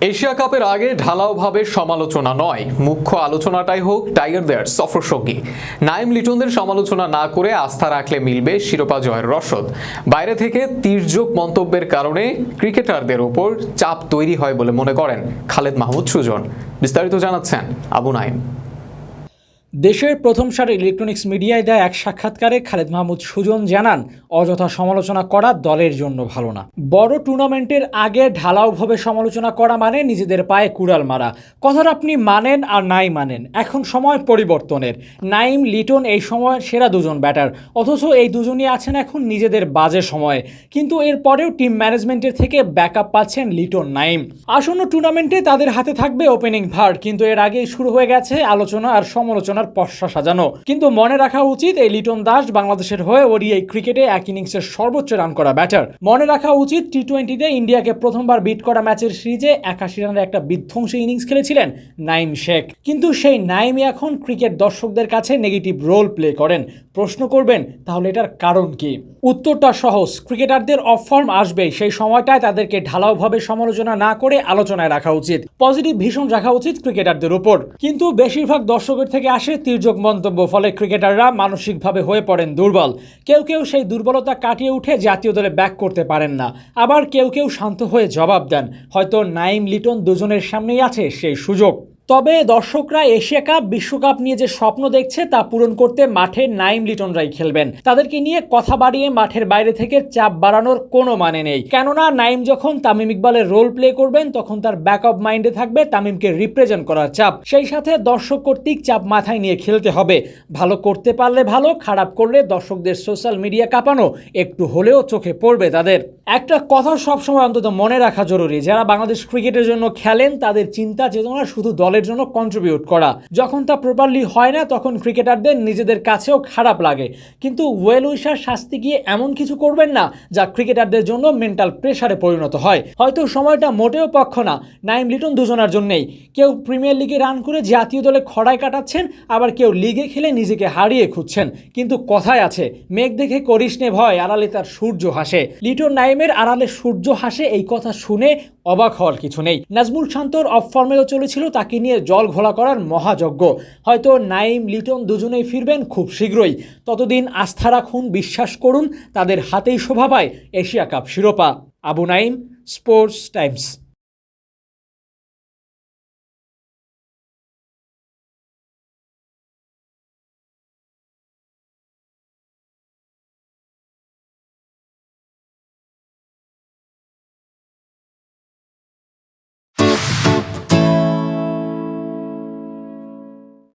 Asia কাপের আগে ঢালাওভাবে সমালোচনা নয়। মুখ্য আলোচনাটাই হোক টাইগারদের সফর সঙ্গী নাইম লিটনদের সমালোচনা না করে আস্থা রাখলে মিলবে শিরোপা জয়ের রসদ। বাইরে থেকে তীর্যক মন্তব্যের কারণে ক্রিকেটারদের ওপর চাপ তৈরি হয় বলে মনে করেন খালেদ মাহমুদ সুজন। বিস্তারিত জানাচ্ছেন আবু নাইম। দেশের প্রথম সারির ইলেকট্রনিক্স মিডিয়ায় দেয় এক সাক্ষাৎকারে খালেদ মাহমুদ সুজন জানান, অযথা সমালোচনা করা দলের জন্য ভালো না। বড় টুর্নামেন্টের আগে ঢালাওভাবে সমালোচনা করা মানে নিজেদের পায়ে কুড়াল মারা। কথাটা আপনি মানেন আর নাই মানেন, এখন সময় পরিবর্তনের। নাইম, লিটন এই সময়ের সেরা দুজন ব্যাটার, অথচ এই দুজনই আছেন এখন নিজেদের বাজে সময়ে। কিন্তু এরপরেও টিম ম্যানেজমেন্টের থেকে ব্যাকআপ পাচ্ছেন লিটন, নাইম। আসন্ন টুর্নামেন্টে তাদের হাতে থাকবে ওপেনিং ভার, কিন্তু এর আগেই শুরু হয়ে গেছে আলোচনা আর সমালোচনার পশা সাজানো। কিন্তু মনে রাখা উচিত এই লিটন দাস বাংলাদেশের হয়ে ওডিআই ক্রিকেটে এক ইনিংসের সর্বোচ্চ রান করা ব্যাটার। মনে রাখা উচিত টি টোয়েন্টিতে ইন্ডিয়াকে প্রথমবার বিট করা ম্যাচের সিরিজে একাশি রানের একটা বিধ্বংসী ইনিংস খেলেছিলেন নাইম শেখ। কিন্তু সেই নাইমই এখন ক্রিকেট দর্শকদের কাছে নেগেটিভ রোল প্লে করেন। প্রশ্ন করবেন, তাহলে এটার কারণ কি? উত্তরটা সহজ, ক্রিকেটারদের অফ ফর্ম আসবে, সেই সময়টায় তাদেরকে ঢালাওভাবে সমালোচনা না করে আলোচনায় রাখা উচিত। পজিটিভ ভীষণ রাখা উচিত ক্রিকেটারদের উপর। কিন্তু বেশিরভাগ দর্শকের থেকে আসে তির্যক মন্তব্য, ফলে ক্রিকেটাররা মানসিকভাবে হয়ে পড়েন দুর্বল। কেউ কেউ সেই দুর্বলতা কাটিয়ে উঠে জাতীয় দলে ব্যাক করতে পারেন না। আবার কেউ কেউ শান্ত হয়ে জবাব দেন। হয়তো নাইম লিটন দুজনের সামনেই আছে সেই সুযোগ। তবে দর্শকরা এশিয়া কাপ, বিশ্বকাপ নিয়ে যে স্বপ্ন দেখছে তা পূরণ করতে মাঠে নাইম লিটনরাই খেলবেন। তাদেরকে নিয়ে কথা বাড়িয়ে মাঠের বাইরে থেকে চাপ বাড়ানোর কোনো মানে নেই। কেননা নাইম যখন তামিম ইকবালের রোল প্লে করবেন, তখন তার ব্যাক অফ মাইন্ডে থাকবে তামিমকে রিপ্রেজেন্ট করার চাপ। সেই সাথে দর্শক কর্তৃক চাপ মাথায় নিয়ে খেলতে হবে। ভালো করতে পারলে ভালো, খারাপ করলে দর্শকদের সোশ্যাল মিডিয়া কাঁপানো একটু হলেও চোখে পড়বে তাদের। একটা কথা সবসময় অন্তত মনে রাখা জরুরি। যারা বাংলাদেশ ক্রিকেটের জন্য খেলেন, তাদের চিন্তা চেতনা শুধু দলের জন্য কন্ট্রিবিউট করা। যখন তা প্রপারলি হয় না, তখন ক্রিকেটারদের নিজেদের কাছেও খারাপ লাগে। কিন্তু ওয়েল উইশার শাস্তি গিয়ে এমন কিছু করবেন না, যা ক্রিকেটারদের জন্য মেন্টাল প্রেশারে পরিণত হয়। হয়তো সময়টা মোটেও পক্ষ না, নাইম লিটন দুজনার জন্যেই। কেউ প্রিমিয়ার লিগে রান করে জাতীয় দলে খড়ায় কাটাচ্ছেন, আবার কেউ লিগে খেলে নিজেকে হারিয়ে খুঁজছেন। কিন্তু কথায় আছে, মেঘ দেখে করিস নে ভয়, আড়ালে তার সূর্য হাসে লিটন নাইমের আড়ালে সূর্য হাসে, এই কথা শুনে অবাক হওয়ার কিছু নেই। নাজমুল শান্তর অফ ফর্মেও চলেছিল, তাকে নিয়ে জল ঘোলা করার মহাযজ্ঞ। হয়তো নাইম লিটন দুজনেই ফিরবেন খুব শীঘ্রই। ততদিন আস্থা রাখুন, বিশ্বাস করুন, তাদের হাতেই শোভা পায় এশিয়া কাপ শিরোপা। Abu Naim sports Times